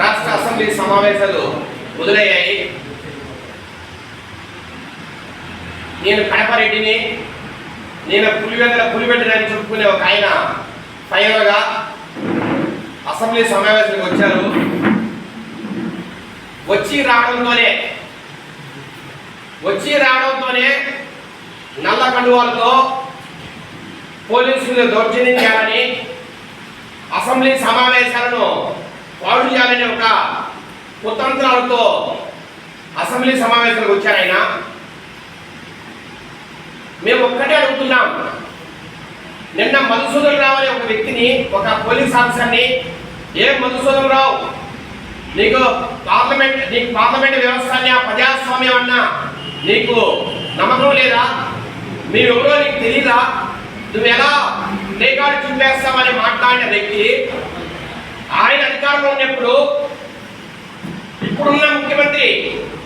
రాష్ట్ర అసెంబ్లీ సమావేశాలు మొదలయ్యాయి. నేను కడపరెడ్డిని నేను పులివెందుల పులివెందులని చెప్పుకునే ఒక ఆయన ఫైనల్గా అసెంబ్లీ సమావేశానికి వచ్చారు. వచ్చి రావడంతోనే వచ్చి రావడంతోనే నల్ల కండువాలతో పోలీసులు దౌర్జన్యం చేయాలని అసెంబ్లీ సమావేశాలను పాడు ఒక కుతంత్రాలతో అసెంబ్లీ సమావేశాలకు వచ్చారు ఆయన. మేము ఒక్కటే అడుగుతున్నాం. నిన్న మధుసూదన్ రావు అనే ఒక వ్యక్తిని ఒక పోలీస్ ఆఫీసర్ని ఏం మధుసూదన్ రావు నీకు పార్లమెంట్ నీకు పార్లమెంట్ వ్యవస్థ ప్రజాస్వామ్యం అన్నా నీకు నమ్మకం లేదా? మేమెవరో నీకు తెలీదా? నువ్వు ఎలా రికార్డు చూపేస్తామని మాట్లాడిన వ్యక్తి ఆయన అధికారంలో ఉన్నప్పుడు ఇప్పుడున్న ముఖ్యమంత్రి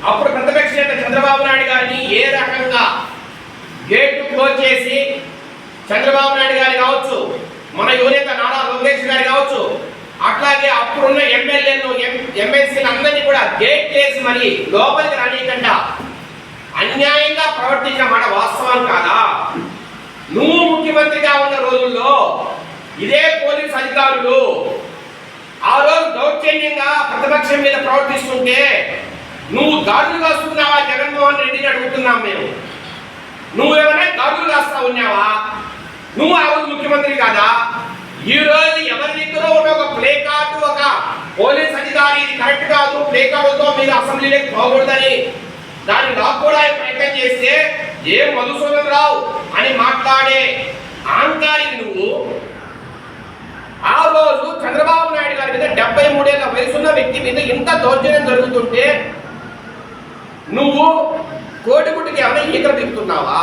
అప్పుడు ప్రతిపక్ష నేత చంద్రబాబు నాయుడు గారిని ఏ రకంగా గేట్ క్లోజ్ చేసి చంద్రబాబు నాయుడు గారు కావచ్చు మన యువనేత నారా లోకేష్ గారి కావచ్చు అట్లాగే అప్పుడున్న ఎమ్మెల్యేలు ఎమ్మెల్సీలు అందరినీ కూడా గేట్ చేసి మరి లోపలికి రానియకుండా అన్యాయంగా ప్రవర్తించిన మాట వాస్తవం కాదా? నువ్వు ముఖ్యమంత్రిగా ఉన్న రోజుల్లో ఇదే పోలీస్ అధికారులు ఆ రోజు దౌర్జన్యంగా ప్రతిపక్షం మీద ప్రవర్తిస్తుంటే నువ్వు గాజులు కాస్తున్నావా? జగన్మోహన్ రెడ్డిని అడుగుతున్నాం మేము. నువ్వేమైనా దాడులు కాస్తా ఉన్నావా? నువ్వు ఆ రోజు ముఖ్యమంత్రి కాదా? ఈ రోజు ఎవరి దగ్గర ఉన్న ఒక ప్లే కార్డు ఒక పోలీస్ అధికారి ఇది కరెక్ట్ కాదు. ప్లే కార్డుతో మీరు అసెంబ్లీలోకి పోకూడదని దాన్ని లాక్కోవడానికి ప్రయత్నం చేస్తే ఏం మధుసూదన్ రావు అని మాట్లాడే ఆంకారి నువ్వు ఆ రోజు చంద్రబాబు నాయుడు గారి మీద డెబ్బై మూడేళ్ళ వయసున్న వ్యక్తి మీద ఇంత దౌర్జన్యం జరుగుతుంటే నువ్వు కోటిగుడికి ఏమైనా ఈకలు దిగుతున్నావా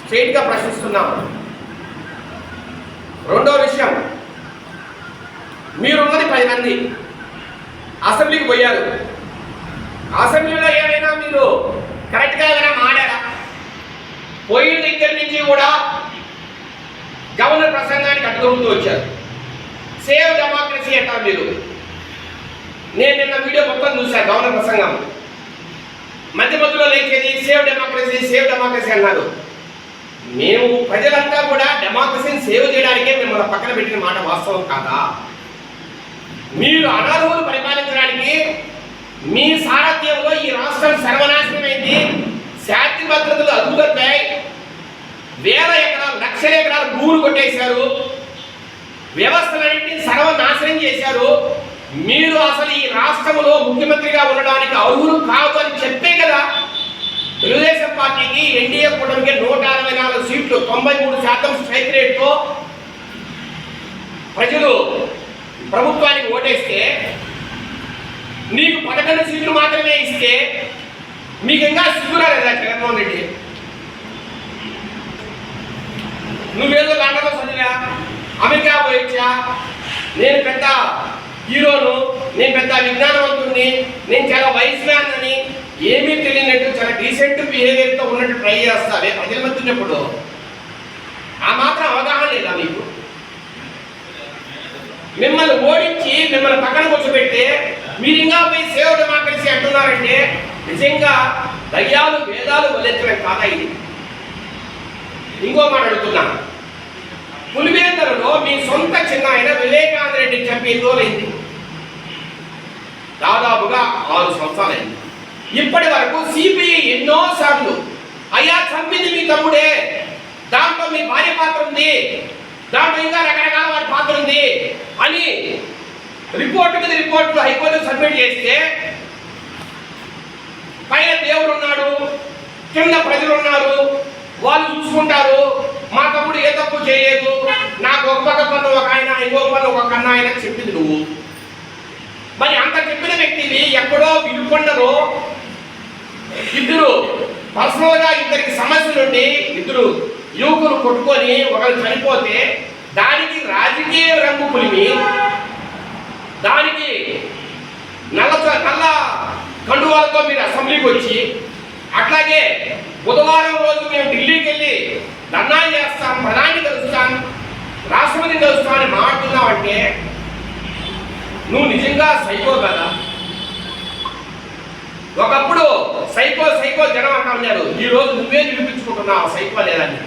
స్ట్రైట్గా ప్రశ్నిస్తున్నావు రెండో విషయం మీరున్నది పది మంది అసెంబ్లీకి పోయారు. అసెంబ్లీలో ఏమైనా మీరు కరెక్ట్గా ఏమైనా మాడారా? పోయిన దగ్గర నుంచి కూడా గవర్నర్ ప్రసంగానికి అడ్డుకుంటూ వచ్చారు. సేవ్ డెమోక్రసీ అంటారు మీరు. నేను నిన్న వీడియో మొత్తం చూశాను గవర్నర్ ప్రసంగం. మధ్య మధ్యలో లేచేది సేవ్ డెమోక్రసీ సేవ్ డెమోక్రసీ అన్నారు మేము ప్రజలంతా కూడా డెమోక్రసీని సేవ్ చేయడానికే మిమ్మల్ని పక్కన పెట్టిన మాట వాస్తవం కాదా? మీరు అనర్హులు పరిపాలించడానికి మీ సారథ్యంలో ఈ రాష్ట్రం సర్వనాశనమైంది. శాంతి భద్రతలు అదుపుతప్పాయి వేల ఎకరాలు లక్షల ఎకరాలు భూములు కొట్టేశారు. వ్యవస్థలన్నింటినీ సర్వనాశనం చేశారు. మీరు అసలు ఈ రాష్ట్రంలో ముఖ్యమంత్రిగా ఉండడానికి అర్హులు కాదు అని చెప్పే కదా తెలుగుదేశం పార్టీకి ఎన్డీఏ కూటమికి నూట అరవై నాలుగు సీట్లు తొంభై మూడు శాతం స్ట్రైక్ రేట్తో ప్రజలు ప్రభుత్వానికి ఓటేస్తే నీకు పదకొండు సీట్లు మాత్రమే ఇస్తే మీకు ఇంకా సిగ్గురా లేదా జగన్మోహన్ రెడ్డి నువ్వేదో లండన్లో చదివా అమెరికా పోయొచ్చా నేను పెద్ద హీరోను నేను పెద్ద విజ్ఞానవంతుడిని నేను చాలా వైస్ మ్యాన్ అని ఏమీ తెలియనట్టు చాలా డీసెంట్ బిహేవియర్తో ఉన్నట్టు ట్రై చేస్తావే ప్రజల మధ్య ఉన్నప్పుడు. ఆ మాత్రం అవగాహన లేదా మీకు మిమ్మల్ని ఓడించి మిమ్మల్ని పక్కన కూర్చోబెట్టి మీరు ఇంకా పోయి సేవ్ డెమోక్రసీ అంటున్నారంటే నిజంగా దయ్యాలు వేదాలు వదిలించడం కాదా ఇది? ఇంకో మాట అడుగుతున్నా. పులివేందరలో మీ సొంత చిన్న ఆయన వివేకానంద రెడ్డి చంపి ఎన్ని రోజులైంది? దాదాపుగా ఆరు సంవత్సరాలైంది. ఇప్పటి వరకు సిపిఐ ఎన్నో సార్లు అయ్యా చంపింది మీ తమ్ముడే దాంట్లో మీ భార్య పాత్ర ఉంది దాంట్లో ఇంకా రకరకాల వారి పాత్ర ఉంది అని రిపోర్ట్ మీద రిపోర్ట్లు హైకోర్టు సబ్మిట్ చేస్తే పైన దేవుడు ఉన్నాడు కింద ప్రజలు ఉన్నారు వాళ్ళు చూసుకుంటారు మా తమ్ముడు ఏ తప్పు చేయలేదు నాకు ఒక పక్క పన్ను ఒక ఆయన ఇంకో పన్ను ఒక కన్న ఆయన చెప్పింది నువ్వు. మరి అంత చెప్పిన వ్యక్తిని ఎక్కడో వినుకొండలో ఇద్దరు పర్సనల్గా ఇద్దరికి సమస్యలు ఉండి ఇద్దరు యువకులు కొట్టుకొని ఒకరు చనిపోతే దానికి రాజకీయ రంగు పులిమి దానికి నల్ల నల్ల కండువాలతో మీరు అసెంబ్లీకి వచ్చి అట్లాగే బుధవారం రోజు మేము ఢిల్లీకి వెళ్ళి ధర్నాలు చేస్తాం ప్రధాని కలుస్తాం రాష్ట్రపతిని కలుస్తాం అని మాట్లాడుతున్నామంటే నువ్వు నిజంగా సైకో కదా? ఒకప్పుడు సైకో సైకో జనం అంటా ఉన్నారు. ఈ రోజు నువ్వే నిరూపించుకుంటున్నావు సైకో లేదని.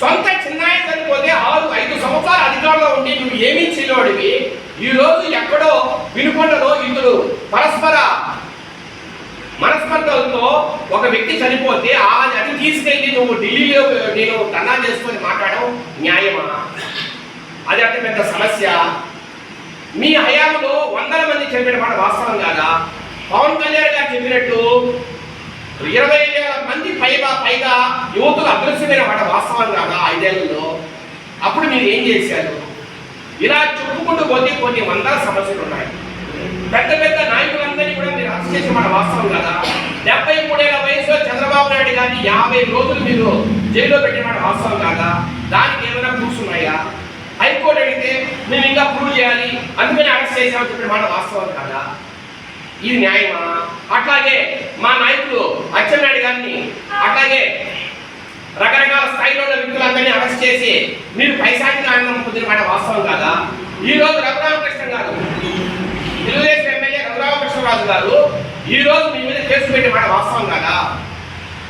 సొంత చిన్నాయి చనిపోతే ఆరు ఐదు సంవత్సరాలు అధికారంలో ఉండి నువ్వు ఏమీ చేయలేవాడివి ఈ రోజు ఎక్కడో వినుకొండలో ఇద్దరు పరస్పర మనస్పర్ధలతో ఒక వ్యక్తి చనిపోతే ఆ అది తీసుకెళ్ళి నువ్వు ఢిల్లీలో నేను కన్నా చేసుకొని మాట్లాడడం న్యాయమా? అది అతి పెద్ద సమస్య. మీ హయాంలో వందల మంది చెప్పిన మాట వాస్తవం కాదా? పవన్ కళ్యాణ్ గారు చెప్పినట్టు ఇరవై వేల మంది పైగా పైగా యువతులు అదృశ్యమైన మాట వాస్తవం కాదా ఐదేళ్ళలో? అప్పుడు మీరు ఏం చేశారు? ఇలా చెప్పుకుంటూ పోతే కొన్ని వందల సమస్యలు ఉన్నాయి. పెద్ద పెద్ద నాయకులందరినీ కూడా మీరు అరెస్ట్ చేసిన మాట వాస్తవం కదా? డెబ్బై మూడేళ్ళ వయసులో చంద్రబాబు నాయుడు గారిని యాభై రోజులు మీరు జైల్లో పెట్టిన మాట వాస్తవం కాదా? దానికి ఏమైనా కూర్చున్నాయా హైకోర్టు అడిగితే మేము ఇంకా ప్రూవ్ చేయాలి. అందుకని అరెస్ట్ చేసామని చెప్పిన మాట వాస్తవం కాదా? ఇది న్యాయమా? అట్లాగే మా నాయకులు అచ్చెన్నాయుడు గారిని అట్లాగే రకరకాల స్థాయిలో ఉన్న వ్యక్తులందరినీ అరెస్ట్ చేసి మీరు పైసానికి కారణం పొందిన మాట వాస్తవం కాదా? ఈ రోజు రఘురామకృష్ణ గారు తెలుగుదేశం ఎమ్మెల్యే రఘురామకృష్ణరాజు గారు ఈ రోజు మీ మీద కేసు పెట్టిన మాట వాస్తవం కాదా?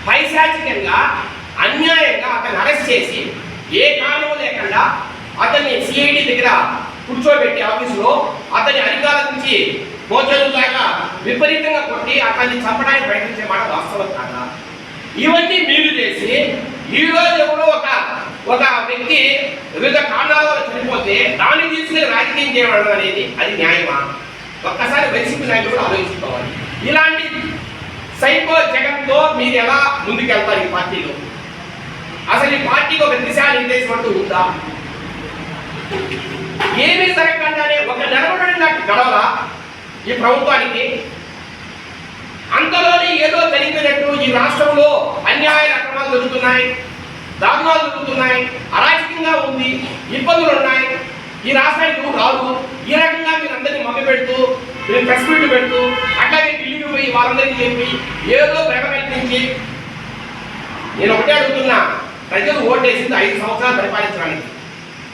పైశాచికంగా అన్యాయంగా అతన్ని అరెస్ట్ చేసి ఏ కారణం లేకుండా అతన్ని సిఐడి దగ్గర కూర్చోబెట్టి ఆఫీసులో అతని అధికారుల నుంచి భోజనం దాకా విపరీతంగా కొట్టి అతన్ని చంపడానికి ప్రయత్నించే మాట వాస్తవం కాదా? ఇవన్నీ మీరు చేసి ఈ రోజు ఎవరో ఒక ఒక వ్యక్తి వివిధ కారణాల వల్ల చనిపోతే దాన్ని తీసుకుని రాజకీయం చేయడం అనేది అది న్యాయమా? ఒక్కసారి వైసీపీ నాయకులు కూడా ఆలోచించుకోవాలి. ఇలాంటి సైకో జగన్తో మీరు ఎలా ముందుకెళ్తారు ఈ పార్టీలో? అసలు ఈ పార్టీకి ఒక దిశా నిర్దేశం అంటూ ఉందా? ఏమీ జరగకుండానే ఒక నెలకొండ గడవలా ఈ ప్రభుత్వానికి? అంతలోనే ఏదో జరిగినట్టు ఈ రాష్ట్రంలో అన్యాయ అక్రమాలు జరుగుతున్నాయి దారుణాలు జరుగుతున్నాయి అరాచకంగా ఉంది ఇబ్బందులు ఉన్నాయి. ఈ రాష్ట్రానికి నువ్వు రాదు ఈ రకంగా మీరు అందరినీ మభ్య పెడుతూ మీరు ప్రెస్ మీట్ పెడుతూ అట్లాగే ఢిల్లీకి పోయి వాళ్ళందరికీ చెప్పి ఏదో ప్రేమ కల్పించి నేను ఒకటే అడుగుతున్నా ప్రజలు ఓటేసింది ఐదు సంవత్సరాలు పరిపాలించడానికి.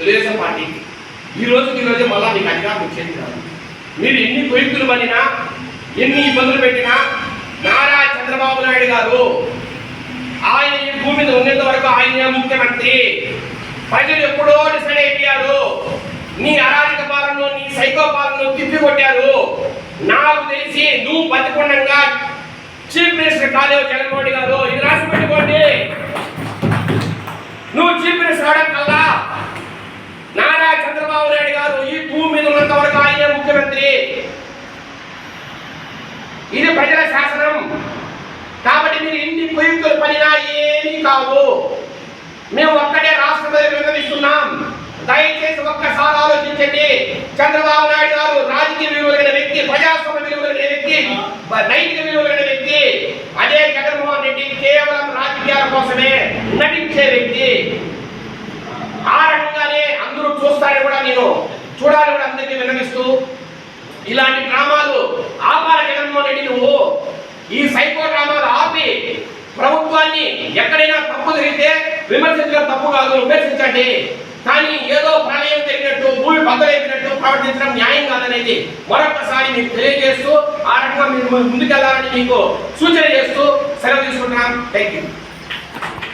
తెలుగుదేశం పార్టీకి. ఈ రోజు ఈ రోజు మళ్ళా మీకు అధికారం వచ్చేది కాదు. మీరు ఎన్ని కొయ్యకులు పడినా ఎన్ని ఇబ్బందులు పెట్టినా నారా చంద్రబాబు నాయుడు గారు ఆయన ఈ భూమి మీద ఉన్నంత వరకు ఆయన ముఖ్యమంత్రి. ప్రజలు ఎప్పుడో డిసైడ్ అయిపోయారు. నీ అరాజక పాలనలో నీ సైకో పాలనలో తిప్పి కొట్టారు. నాకు తెలిసి నువ్వు బతికొండంగా చీఫ్ మినిస్టర్ కాలేవు జగన్మోహన్ గారు. ఇది రాసి పెట్టుకోండి. నువ్వు చీఫ్ మినిస్టర్ అవడం కల్లా. చంద్రబాబు నాయుడు గారు ఈ భూమి మీద ఉన్నంత వరకు ఆయనే ముఖ్యమంత్రి. ఇది ప్రజల శాసనం. కాబట్టి మీరు ఎన్ని కుయుక్తులు పనినా ఏమీ కాదు మేము ఒక్కటే రాష్ట్ర ప్రజలు విన్నవిస్తున్నాం. దయచేసి ఒక్కసారి ఆలోచించండి. చంద్రబాబు నాయుడు గారు రాజకీయ విలువలు కలిగిన వ్యక్తి ప్రజాస్వామ్య విలువలు కలిగిన వ్యక్తి నైతిక విలువలు కలిగిన వ్యక్తి. అదే జగన్మోహన్ రెడ్డి కేవలం రాజకీయాల కోసమే నటించే వ్యక్తి ఆ రకంగానే అందరూ చూస్తారని కూడా నేను చూడాలని కూడా అందరికీ విన్నవిస్తూ ఇలాంటి డ్రామాలు ఆపాల జగన్మోహన్ రెడ్డి నువ్వు ఈ సైకో డ్రామాలు ఆపి ప్రభుత్వాన్ని ఎక్కడైనా తప్పు జరిగితే విమర్శించడం తప్పు కాదు విమర్శించండి. కానీ ఏదో ప్రళయం జరిగినట్టు భూమి బద్దలైపోయినట్టు ప్రవర్తించడం న్యాయం కాదనేది మరొకసారి మీకు తెలియజేస్తూ ఆ రకంగా మీరు ముందుకెళ్ళాలని మీకు సూచన చేస్తూ సెలవు తీసుకుంటున్నాం. Thank you